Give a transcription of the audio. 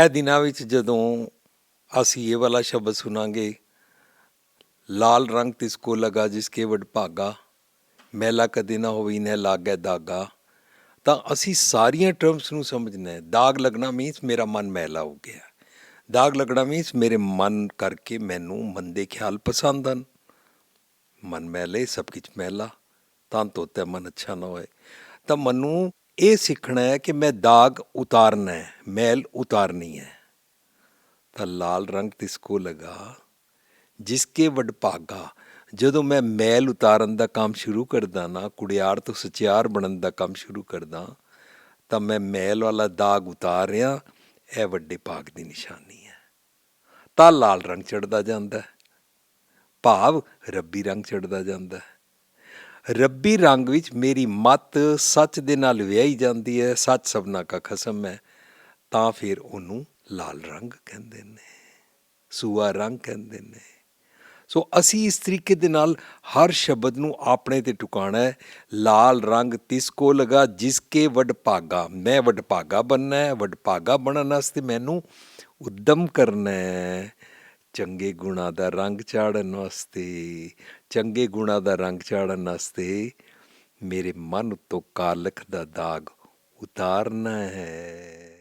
ਇਹ ਦਿਨਾਂ ਵਿੱਚ ਜਦੋਂ ਅਸੀਂ ਇਹ ਵਾਲਾ ਸ਼ਬਦ ਸੁਣਾਂਗੇ, ਲਾਲ ਰੰਗ ਤਿਸ ਕੋ ਲਗਾ ਜਿਸ ਕੇ ਵਡ ਭਾਗਾ, ਮੈਲਾ ਕਦੇ ਨਾ ਹੋਈ ਨੇ ਲਾਗੇ ਦਾਗਾ। ਤਾਂ ਅਸੀਂ ਸਾਰੀਆਂ ਟਰਮਸ ਨੂੰ ਸਮਝਣਾ ਹੈ, ਦਾਗ ਲੱਗਣਾ ਮੀਨਸ ਮੇਰਾ ਮਨ ਮੈਲਾ ਹੋ ਗਿਆ। ਦਾਗ ਲੱਗਣਾ ਮੀਨਸ ਮੇਰੇ ਮਨ ਕਰਕੇ ਮੈਨੂੰ ਮੰਦੇ ਖਿਆਲ ਪਸੰਦ ਹਨ। ਮਨ ਮੈਲੇ, ਸਭ ਕੁਝ ਮੈਲਾ, ਤਾਂ ਤੋਤੇ ਮਨ ਅੱਛਾ ਨਾ ਹੋਏ। ਤਾਂ ਮੈਨੂੰ ਇਹ ਸਿੱਖਣਾ ਹੈ ਕਿ ਮੈਂ ਦਾਗ ਉਤਾਰਨਾ ਹੈ, ਮੈਲ ਉਤਾਰਨੀ ਹੈ। ਤਾਂ ਲਾਲ ਰੰਗ ਤਿਸ ਕੋ ਲਗਾ ਜਿਸਕੇ ਵਡ ਭਾਗਾ। ਜਦੋਂ ਮੈਂ ਮੈਲ ਉਤਾਰਨ ਦਾ ਕੰਮ ਸ਼ੁਰੂ ਕਰਦਾ ਨਾ ਕੁੜਿਆਰ ਤੋਂ ਸਚਿਆਰ ਬਣਨ ਦਾ ਕੰਮ ਸ਼ੁਰੂ ਕਰਦਾ, ਤਾਂ ਮੈਂ ਮੈਲ ਵਾਲਾ ਦਾਗ ਉਤਾਰ ਰਿਹਾ, ਇਹ ਵੱਡੇ ਭਾਗ ਦੀ ਨਿਸ਼ਾਨੀ ਹੈ। ਤਾਂ ਲਾਲ ਰੰਗ ਚੜਦਾ ਜਾਂਦਾ ਭਾਵ ਰੱਬੀ ਰੰਗ ਚੜਦਾ ਜਾਂਦਾ ਹੈ। ਰੱਬੀ ਰੰਗ ਵਿੱਚ ਮੇਰੀ ਮਤ ਸੱਚ ਦੇ ਨਾਲ ਵਿਆਹੀ ਜਾਂਦੀ ਹੈ, ਸੱਚ ਸਭਨਾ ਕਾ ਖਸਮ ਹੈ, ਤਾਂ ਫਿਰ ਉਹਨੂੰ ਲਾਲ ਰੰਗ ਕਹਿੰਦੇ ਨੇ, ਸੂਆ ਰੰਗ ਕਹਿੰਦੇ ਨੇ। ਸੋ ਅਸੀਂ ਇਸ ਤਰੀਕੇ ਦੇ ਨਾਲ ਹਰ ਸ਼ਬਦ ਨੂੰ ਆਪਣੇ ਤੇ ਟਿਕਾਣਾ ਹੈ, ਲਾਲ ਰੰਗ ਤਿਸ ਕੋ ਲਗਾ ਜਿਸ ਕੇ ਵਡਭਾਗਾ ਮੈਂ ਵਡ ਭਾਗਾ ਬਣਨਾ ਹੈ ਵਡ ਬਣਨ ਵਾਸਤੇ ਮੈਨੂੰ ਉਦਮ ਕਰਨਾ ਹੈ। ਚੰਗੇ ਗੁਣਾ ਦਾ ਰੰਗ ਚਾੜਨ ਵਾਸਤੇ, ਚੰਗੇ ਗੁਣਾ ਦਾ ਰੰਗ ਚਾੜਨ ਵਾਸਤੇ ਮੇਰੇ ਮਨ ਉੱਤੋਂ ਕਾਲਖ ਦਾ ਦਾਗ ਉਤਾਰਨਾ ਹੈ।